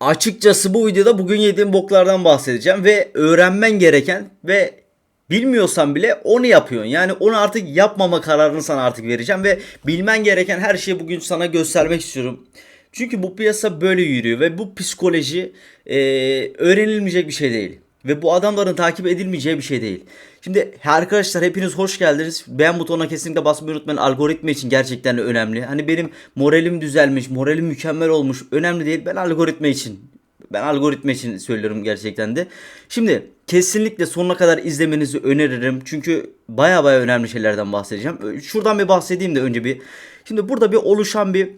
Açıkçası bu videoda bugün yediğim boklardan bahsedeceğim ve öğrenmen gereken ve bilmiyorsan bile onu yapıyorsun. Yani onu artık yapmama kararını sana artık vereceğim ve bilmen gereken her şeyi bugün sana göstermek istiyorum. Çünkü bu piyasa böyle yürüyor ve bu psikoloji e, öğrenilmeyecek bir şey değil. Ve bu adamların takip edilmeyeceği bir şey değil. Şimdi arkadaşlar hepiniz hoş geldiniz. Beğen butonuna kesinlikle basmayı unutmayın. Algoritma için gerçekten önemli. Hani benim moralim düzelmiş, moralim mükemmel olmuş. Önemli değil. Ben algoritma için ben algoritma için söylüyorum gerçekten de. Şimdi kesinlikle sonuna kadar izlemenizi öneririm. Çünkü baya baya önemli şeylerden bahsedeceğim. Şuradan bir bahsedeyim de önce bir. Şimdi burada bir oluşan bir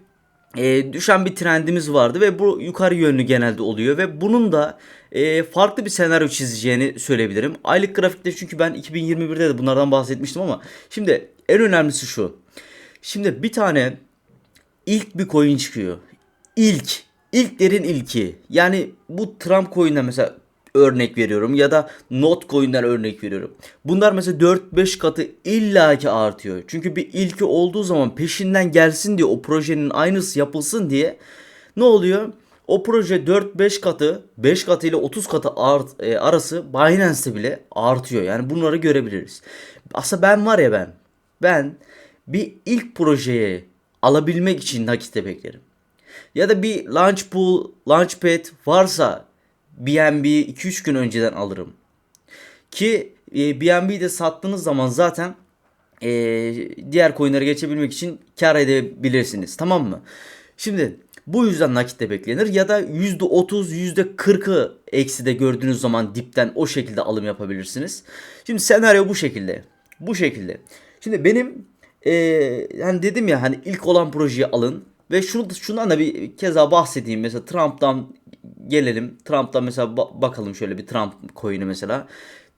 e, düşen bir trendimiz vardı ve bu yukarı yönlü genelde oluyor ve bunun da e, farklı bir senaryo çizeceğini söyleyebilirim. Aylık grafikte çünkü ben 2021'de de bunlardan bahsetmiştim ama şimdi en önemlisi şu. Şimdi bir tane ilk bir coin çıkıyor. İlk, ilklerin ilki. Yani bu Trump coin'den mesela örnek veriyorum ya da not coin'den örnek veriyorum. Bunlar mesela 4-5 katı illaki artıyor. Çünkü bir ilki olduğu zaman peşinden gelsin diye o projenin aynısı yapılsın diye ne oluyor? O proje 4-5 katı, 5 katı ile 30 katı art, e, arası Binance'te bile artıyor. Yani bunları görebiliriz. Aslında ben var ya ben, ben bir ilk projeye alabilmek için nakitte beklerim. Ya da bir launch pool, launchpad varsa BNB 2-3 gün önceden alırım. Ki e, BNB'yi de sattığınız zaman zaten e, diğer coinlere geçebilmek için kar edebilirsiniz. Tamam mı? Şimdi bu yüzden nakitte beklenir ya da %30 %40'ı ekside gördüğünüz zaman dipten o şekilde alım yapabilirsiniz. Şimdi senaryo bu şekilde. Bu şekilde. Şimdi benim e, hani dedim ya hani ilk olan projeyi alın ve şunu şundan da bir keza bahsedeyim. Mesela Trump'tan gelelim. Trump'tan mesela ba- bakalım şöyle bir Trump coin'i mesela.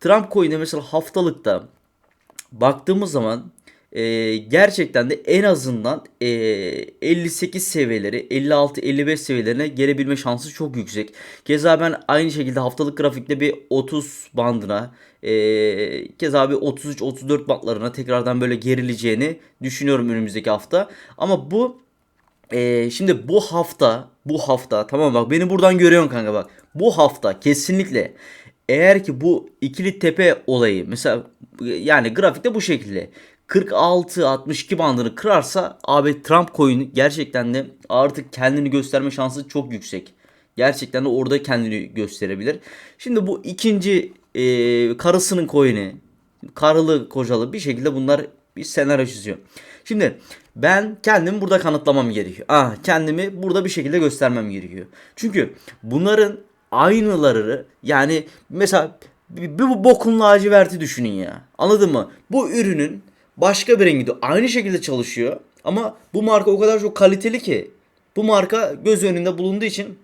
Trump coin'i mesela haftalıkta baktığımız zaman e, gerçekten de en azından e, 58 seviyeleri 56-55 seviyelerine gelebilme şansı çok yüksek. Keza ben aynı şekilde haftalık grafikte bir 30 bandına e, keza bir 33-34 bandlarına tekrardan böyle gerileceğini düşünüyorum önümüzdeki hafta. Ama bu e, şimdi bu hafta bu hafta tamam bak beni buradan görüyorsun kanka bak. Bu hafta kesinlikle eğer ki bu ikili tepe olayı mesela yani grafikte bu şekilde 46-62 bandını kırarsa abi Trump coin gerçekten de artık kendini gösterme şansı çok yüksek. Gerçekten de orada kendini gösterebilir. Şimdi bu ikinci e, karısının coin'i karılı kocalı bir şekilde bunlar bir senaryo çiziyor. Şimdi ben kendimi burada kanıtlamam gerekiyor. Ah kendimi burada bir şekilde göstermem gerekiyor. Çünkü bunların aynıları yani mesela bir, bir bokun laciverti düşünün ya. Anladın mı? Bu ürünün başka bir rengi de aynı şekilde çalışıyor. Ama bu marka o kadar çok kaliteli ki bu marka göz önünde bulunduğu için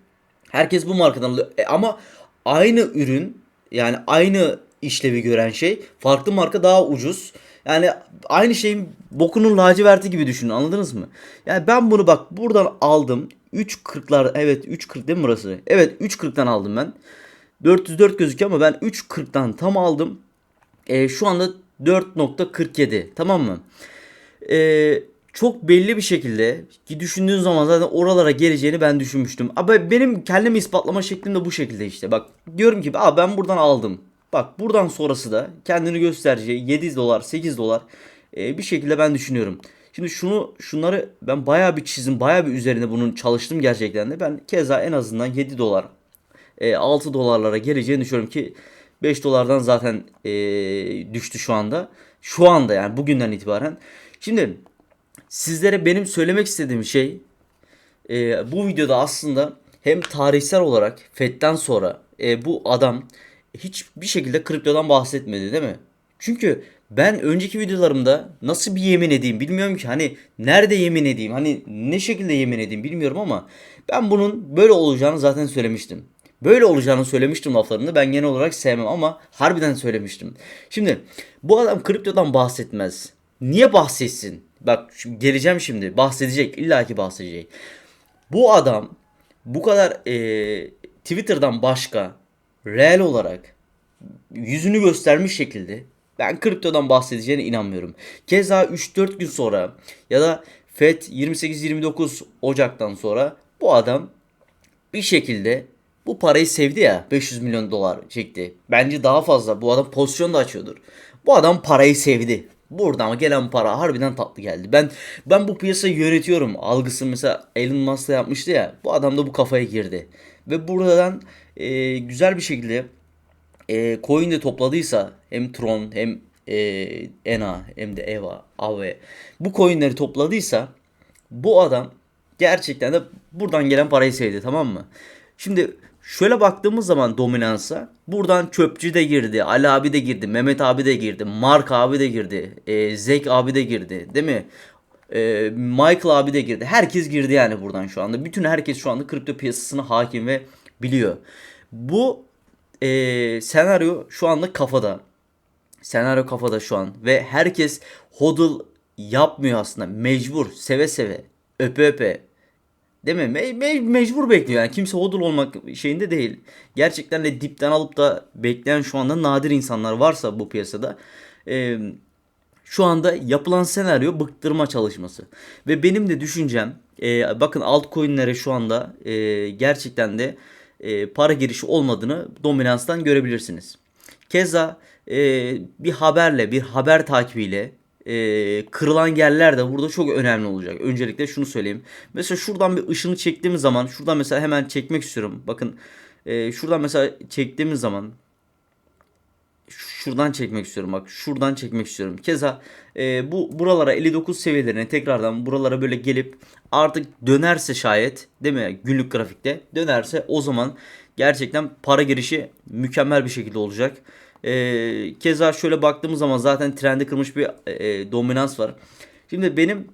herkes bu markadan alıyor. E, ama aynı ürün yani aynı işlevi gören şey farklı marka daha ucuz. Yani aynı şeyin bokunun laciverti gibi düşünün anladınız mı? Yani ben bunu bak buradan aldım. 3.40'lar evet 3.40 değil mi burası? Evet 3.40'tan aldım ben. 404 gözüküyor ama ben 3.40'tan tam aldım. E, şu anda 4.47 tamam mı? E, çok belli bir şekilde ki düşündüğün zaman zaten oralara geleceğini ben düşünmüştüm. Ama benim kendimi ispatlama şeklim de bu şekilde işte. Bak diyorum ki Aa, ben buradan aldım. Bak buradan sonrası da kendini göstereceği 7 dolar 8 dolar e, bir şekilde ben düşünüyorum. Şimdi şunu şunları ben bayağı bir çizim bayağı bir üzerine bunun çalıştım gerçekten de. Ben keza en azından 7 dolar e, 6 dolarlara geleceğini düşünüyorum ki 5 dolardan zaten e, düştü şu anda. Şu anda yani bugünden itibaren. Şimdi sizlere benim söylemek istediğim şey e, bu videoda aslında hem tarihsel olarak FED'den sonra e, bu adam hiçbir şekilde kriptodan bahsetmedi değil mi? Çünkü ben önceki videolarımda nasıl bir yemin edeyim bilmiyorum ki hani nerede yemin edeyim hani ne şekilde yemin edeyim bilmiyorum ama ben bunun böyle olacağını zaten söylemiştim. Böyle olacağını söylemiştim laflarında ben genel olarak sevmem ama harbiden söylemiştim. Şimdi bu adam kriptodan bahsetmez. Niye bahsetsin? Bak geleceğim şimdi bahsedecek illaki bahsedecek. Bu adam bu kadar e, Twitter'dan başka reel olarak yüzünü göstermiş şekilde ben kriptodan bahsedeceğine inanmıyorum. Keza 3-4 gün sonra ya da FED 28-29 Ocak'tan sonra bu adam bir şekilde bu parayı sevdi ya 500 milyon dolar çekti. Bence daha fazla bu adam pozisyon da açıyordur. Bu adam parayı sevdi. Buradan gelen para harbiden tatlı geldi. Ben ben bu piyasayı yönetiyorum algısı mesela Elon Musk da yapmıştı ya. Bu adam da bu kafaya girdi. Ve buradan e, güzel bir şekilde e, coin de topladıysa hem Tron hem e, ENA hem de EVA, AVE bu coinleri topladıysa bu adam gerçekten de buradan gelen parayı sevdi tamam mı? Şimdi şöyle baktığımız zaman dominansa buradan Çöpçü de girdi, Ali abi de girdi, Mehmet abi de girdi, Mark abi de girdi, e, Zek abi de girdi değil mi? E, Michael abi de girdi. Herkes girdi yani buradan şu anda. Bütün herkes şu anda kripto piyasasına hakim ve biliyor. Bu e, senaryo şu anda kafada. Senaryo kafada şu an ve herkes hodl yapmıyor aslında. Mecbur, seve seve, öpe öpe. Değil mi? Me- me- mecbur bekliyor yani. Kimse hodl olmak şeyinde değil. Gerçekten de dipten alıp da bekleyen şu anda nadir insanlar varsa bu piyasada. E, şu anda yapılan senaryo bıktırma çalışması. Ve benim de düşüncem e, bakın altcoin'lere şu anda e, gerçekten de e, para girişi olmadığını dominanstan görebilirsiniz. Keza e, bir haberle, bir haber takibiyle e, kırılan yerler de burada çok önemli olacak. Öncelikle şunu söyleyeyim. Mesela şuradan bir ışını çektiğimiz zaman, şuradan mesela hemen çekmek istiyorum. Bakın e, şuradan mesela çektiğimiz zaman şuradan çekmek istiyorum bak şuradan çekmek istiyorum. Keza e, bu buralara 59 seviyelerine tekrardan buralara böyle gelip artık dönerse şayet değil mi günlük grafikte dönerse o zaman gerçekten para girişi mükemmel bir şekilde olacak. E, keza şöyle baktığımız zaman zaten trendi kırmış bir e, dominans var. Şimdi benim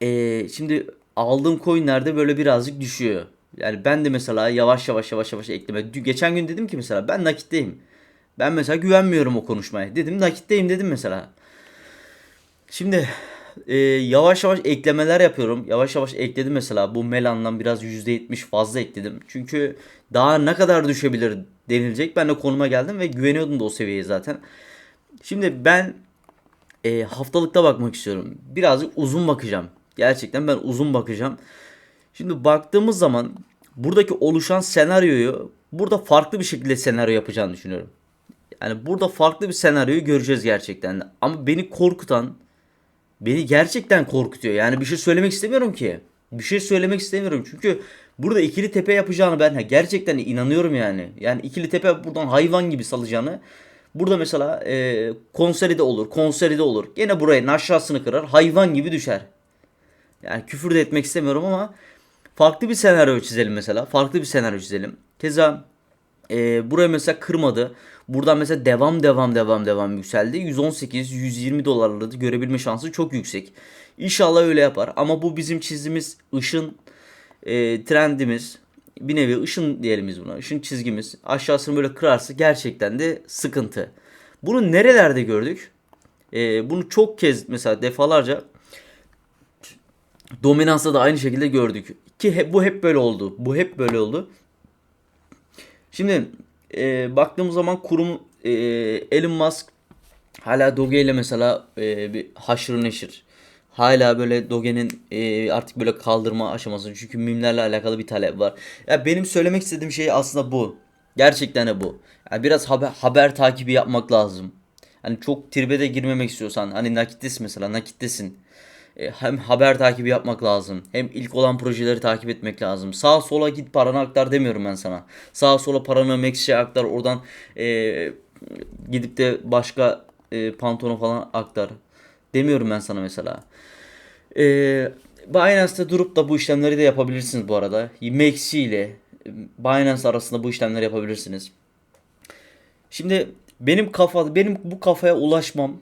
e, şimdi aldığım coinlerde böyle birazcık düşüyor. Yani ben de mesela yavaş yavaş yavaş yavaş ekleme. Geçen gün dedim ki mesela ben nakitteyim. Ben mesela güvenmiyorum o konuşmaya. Dedim nakitteyim dedim mesela. Şimdi e, yavaş yavaş eklemeler yapıyorum. Yavaş yavaş ekledim mesela. Bu Melan'dan biraz %70 fazla ekledim. Çünkü daha ne kadar düşebilir denilecek. Ben de konuma geldim ve güveniyordum da o seviyeye zaten. Şimdi ben e, haftalıkta bakmak istiyorum. Birazcık uzun bakacağım. Gerçekten ben uzun bakacağım. Şimdi baktığımız zaman buradaki oluşan senaryoyu burada farklı bir şekilde senaryo yapacağını düşünüyorum. Yani burada farklı bir senaryoyu göreceğiz gerçekten. Ama beni korkutan, beni gerçekten korkutuyor. Yani bir şey söylemek istemiyorum ki. Bir şey söylemek istemiyorum. Çünkü burada ikili tepe yapacağını ben gerçekten inanıyorum yani. Yani ikili tepe buradan hayvan gibi salacağını. Burada mesela e, konseri de olur, konseri de olur. Gene buraya aşağısını kırar, hayvan gibi düşer. Yani küfür de etmek istemiyorum ama farklı bir senaryo çizelim mesela. Farklı bir senaryo çizelim. Keza e, buraya mesela kırmadı. Buradan mesela devam devam devam devam yükseldi. 118-120 dolarları görebilme şansı çok yüksek. İnşallah öyle yapar. Ama bu bizim çizdiğimiz ışın e, trendimiz. Bir nevi ışın diyelim biz buna. Işın çizgimiz. Aşağısını böyle kırarsa gerçekten de sıkıntı. Bunu nerelerde gördük? E, bunu çok kez mesela defalarca dominansta da aynı şekilde gördük. Ki hep, bu hep böyle oldu. Bu hep böyle oldu. Şimdi e, baktığımız zaman kurum e, Elon Musk hala Doge ile mesela e, bir haşır neşir. Hala böyle Doge'nin e, artık böyle kaldırma aşaması. Çünkü mimlerle alakalı bir talep var. Ya benim söylemek istediğim şey aslında bu. Gerçekten de bu. Yani biraz haber, haber takibi yapmak lazım. Hani çok tribe de girmemek istiyorsan hani nakittesin mesela nakittesin. E, hem haber takibi yapmak lazım. Hem ilk olan projeleri takip etmek lazım. Sağa sola git paranı aktar demiyorum ben sana. Sağa sola paranı Max'e aktar. Oradan e, gidip de başka e, pantolon falan aktar. Demiyorum ben sana mesela. E, Binance'te durup da bu işlemleri de yapabilirsiniz bu arada. Maxi ile Binance arasında bu işlemleri yapabilirsiniz. Şimdi benim kafa benim bu kafaya ulaşmam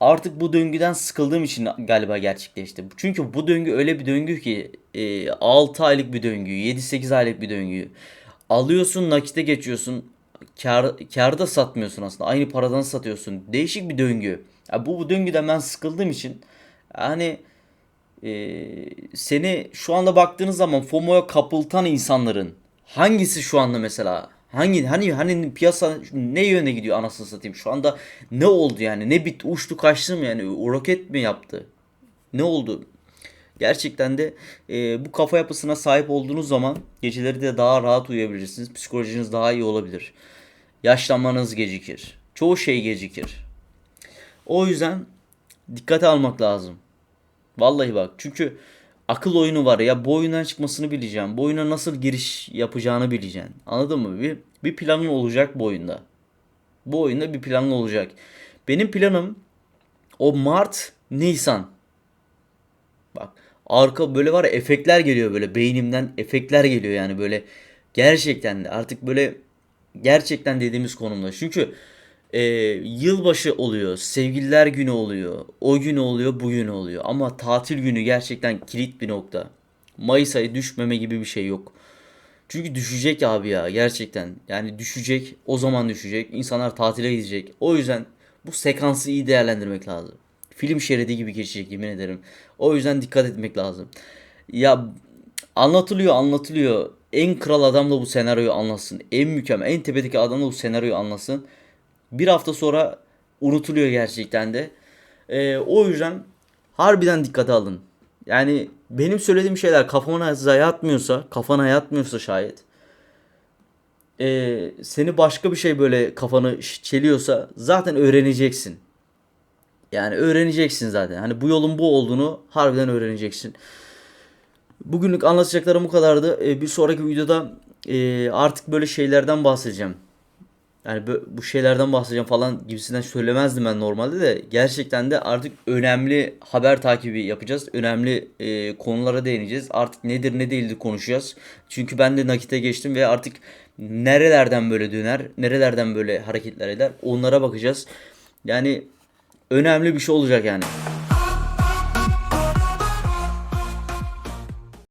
artık bu döngüden sıkıldığım için galiba gerçekleşti. Çünkü bu döngü öyle bir döngü ki e, 6 aylık bir döngü, 7-8 aylık bir döngü. Alıyorsun nakite geçiyorsun. Kar, karda satmıyorsun aslında. Aynı paradan satıyorsun. Değişik bir döngü. Ya bu, bu döngüden ben sıkıldığım için hani e, seni şu anda baktığınız zaman FOMO'ya kapıltan insanların hangisi şu anda mesela Hangi hani hani piyasa ne yöne gidiyor anasını satayım şu anda ne oldu yani ne bitti uçtu kaçtı mı yani o roket mi yaptı ne oldu Gerçekten de e, bu kafa yapısına sahip olduğunuz zaman geceleri de daha rahat uyuyabilirsiniz. Psikolojiniz daha iyi olabilir. Yaşlanmanız gecikir. Çoğu şey gecikir. O yüzden dikkate almak lazım. Vallahi bak çünkü akıl oyunu var ya bu oyundan çıkmasını bileceğim. Bu oyuna nasıl giriş yapacağını bileceksin. Anladın mı? Bir, bir planın olacak bu oyunda. Bu oyunda bir planın olacak. Benim planım o Mart, Nisan. Bak arka böyle var ya efektler geliyor böyle beynimden efektler geliyor yani böyle gerçekten de artık böyle gerçekten dediğimiz konumda. Çünkü e, yılbaşı oluyor, sevgililer günü oluyor, o gün oluyor, bugün oluyor. Ama tatil günü gerçekten kilit bir nokta. Mayıs ayı düşmeme gibi bir şey yok. Çünkü düşecek abi ya gerçekten. Yani düşecek, o zaman düşecek. İnsanlar tatile gidecek. O yüzden bu sekansı iyi değerlendirmek lazım. Film şeridi gibi geçecek yemin ederim. O yüzden dikkat etmek lazım. Ya anlatılıyor anlatılıyor. En kral adam da bu senaryoyu anlasın. En mükemmel, en tepedeki adam da bu senaryoyu anlasın. Bir hafta sonra unutuluyor gerçekten de. Ee, o yüzden harbiden dikkate alın. Yani benim söylediğim şeyler kafana yatmıyorsa, kafana yatmıyorsa şayet ee, seni başka bir şey böyle kafanı çeliyorsa zaten öğreneceksin. Yani öğreneceksin zaten. Hani bu yolun bu olduğunu harbiden öğreneceksin. Bugünlük anlatacaklarım bu kadardı. Ee, bir sonraki videoda e, artık böyle şeylerden bahsedeceğim. Yani bu şeylerden bahsedeceğim falan gibisinden söylemezdim ben normalde de. Gerçekten de artık önemli haber takibi yapacağız. Önemli e, konulara değineceğiz. Artık nedir ne değildir konuşacağız. Çünkü ben de nakite geçtim ve artık nerelerden böyle döner, nerelerden böyle hareketler eder onlara bakacağız. Yani önemli bir şey olacak yani.